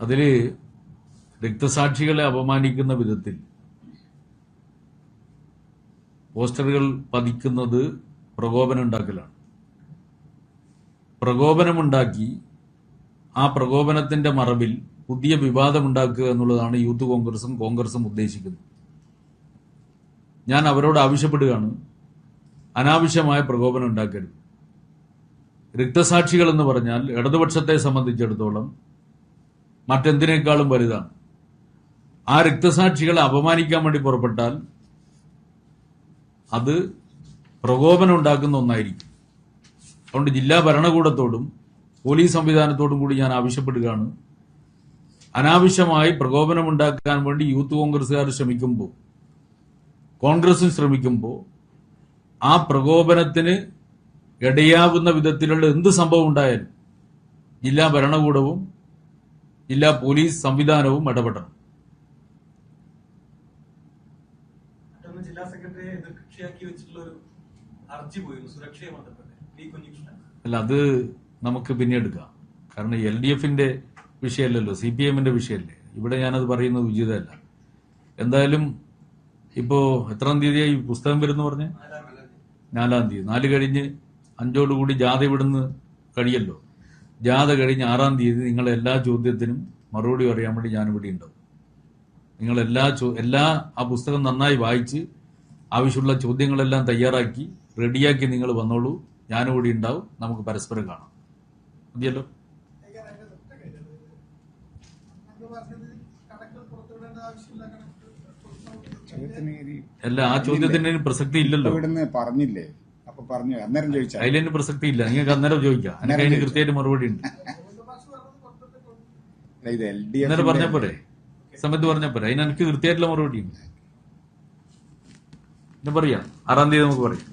അതിൽ രക്തസാക്ഷികളെ അപമാനിക്കുന്ന വിധത്തിൽ പോസ്റ്ററുകൾ പതിക്കുന്നത് പ്രകോപനം ഉണ്ടാക്കലാണ് പ്രകോപനമുണ്ടാക്കി ആ പ്രകോപനത്തിന്റെ മറവിൽ പുതിയ വിവാദമുണ്ടാക്കുക എന്നുള്ളതാണ് യൂത്ത് കോൺഗ്രസും കോൺഗ്രസും ഉദ്ദേശിക്കുന്നത്. ഞാൻ അവരോട് ആവശ്യപ്പെടുകയാണ്. അനാവശ്യമായ പ്രകോപനം ഉണ്ടാക്കരുത്. രക്തസാക്ഷികൾ എന്ന് പറഞ്ഞാൽ ഇടതുപക്ഷത്തെ സംബന്ധിച്ചിടത്തോളം മറ്റെന്തിനേക്കാളും വലുതാണ്. ആ രക്തസാക്ഷികളെ അപമാനിക്കാൻ വേണ്ടി പുറപ്പെട്ടാൽ അത് പ്രകോപനം ഉണ്ടാക്കുന്ന ഒന്നായിരിക്കും. അതുകൊണ്ട് ജില്ലാ ഭരണകൂടത്തോടും പോലീസ് സംവിധാനത്തോടും കൂടി ഞാൻ ആവശ്യപ്പെടുകയാണ്. അനാവശ്യമായി പ്രകോപനമുണ്ടാക്കാൻ വേണ്ടി യൂത്ത് കോൺഗ്രസുകാർ ശ്രമിക്കുമ്പോൾ കോൺഗ്രസും ശ്രമിക്കുമ്പോൾ ആ പ്രകോപനത്തിന് ഇടയാവുന്ന വിധത്തിലുള്ള എന്ത് സംഭവം ഉണ്ടായാലും ജില്ലാ ഭരണകൂടവും ജില്ലാ പോലീസ് സംവിധാനവും ഇടപെടണം. അല്ല അത് നമുക്ക് പിന്നെ എടുക്കാം. കാരണം എൽ ഡി എഫിന്റെ വിഷയമല്ലല്ലോ സി പി എമ്മിന്റെ വിഷയമല്ലേ? ഇവിടെ ഞാനത് പറയുന്നത് ഉചിതമല്ല. എന്തായാലും ഇപ്പോ എത്രാം തീയതിയായി ഈ പുസ്തകം വരുന്നു പറഞ്ഞ്? നാലാം തീയതി. നാല് കഴിഞ്ഞ് അഞ്ചോടുകൂടി ജാഥ ഇവിടുന്ന് കഴിയല്ലോ. ജാഥ കഴിഞ്ഞ് ആറാം തീയതി നിങ്ങളെ എല്ലാ ചോദ്യത്തിനും മറുപടി പറയാൻ വേണ്ടി ഞാനിവിടെ ഉണ്ടാവും നിങ്ങൾ എല്ലാ ചോ- എല്ലാ ആ പുസ്തകം നന്നായി വായിച്ച് ആവശ്യമുള്ള ചോദ്യങ്ങളെല്ലാം തയ്യാറാക്കി റെഡിയാക്കി നിങ്ങൾ വന്നോളൂ. ഞാനിവിടെ ഉണ്ടാവും. നമുക്ക് പരസ്പരം കാണാം. മതിയല്ലോ? അല്ല ആ ചോദ്യത്തിന് പ്രസക്തി ഇല്ലല്ലോ. പറഞ്ഞില്ലേ? പറഞ്ഞു അന്നേരം ചോദിച്ചാൽ അതിലതിന് പ്രസക്തി ഇല്ല. നിങ്ങൾക്ക് അന്നേരം ചോദിക്കാം. അതിന് കൃത്യമായിട്ട് മറുപടി ഉണ്ട്. ഇത് എൽ ഡി എഫ് പറഞ്ഞ പോരെ? സമയത്ത് പറഞ്ഞ പോരെ? അതിന് എനിക്ക് കൃത്യമായിട്ടുള്ള മറുപടി ഉണ്ട്. പിന്നെ പറയാം. ആറാം തീയതി നമുക്ക് പറയാം.